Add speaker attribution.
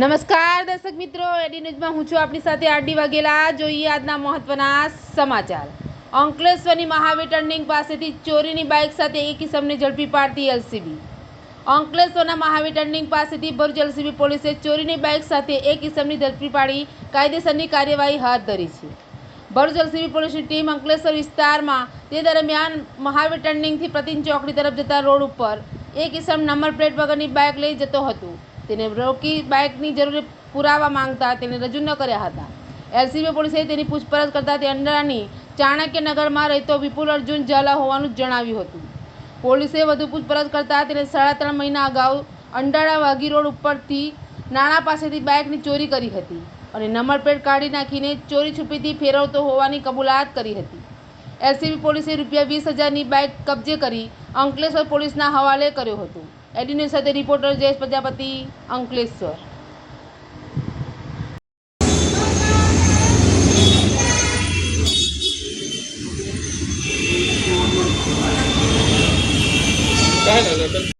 Speaker 1: નમસ્કાર દર્શક મિત્રો, એડી ન્યૂઝમાં હું છું આપણી સાથે આરડી વાઘેલા. જોઈએ આજના મહત્વના સમાચાર. અંકલેશ્વરની મહાવીર ટર્નિંગ પાસેથી ચોરીની બાઇક સાથે એક કિસમને ઝડપી પાડતી એલસીબી. અંકલેશ્વરના મહાવીર ટર્નિંગ પાસેથી ભરૂચ એલસીબી પોલીસે ચોરીની બાઇક સાથે એક કિસમની ઝડપી પાડી કાયદેસરની કાર્યવાહી હાથ ધરી છે. ભરૂચ એલસીબી પોલીસની ટીમ અંકલેશ્વર વિસ્તારમાં તે દરમિયાન મહાવીર ટર્નિંગથી પ્રતિન ચોકડી તરફ જતા રોડ ઉપર એક ઇસમ નંબર પ્લેટ વગરની બાઇક લઈ જતો હતો. તેને રોકી બાઇકની જરૂરી પુરાવા માંગતા તેને રજૂ ન કર્યા હતા. એલસીબી પોલીસે તેની પૂછપરછ કરતા તે અંડારાની ચાણક્યનગરમાં રહેતો વિપુલ અર્જુન ઝાલા હોવાનું જણાવ્યું હતું. પોલીસે વધુ પૂછપરછ કરતા તેને સાડા ત્રણ મહિના અગાઉ અંડાળા વાઘી રોડ ઉપરથી નાણાં પાસેથી બાઇકની ચોરી કરી હતી અને નંબરપ્લેટ કાઢી નાખીને ચોરી છુપીથી ફેરવતો હોવાની કબૂલાત કરી હતી. એલસીબી પોલીસે રૂપિયા વીસ હજારની બાઇક કબજે કરી અંકલેશ્વર પોલીસના હવાલે કર્યો હતો. એડીન્યૂઝ સાથે રિપોર્ટર જયેશ પ્રજાપતિ અંકલેશ્વર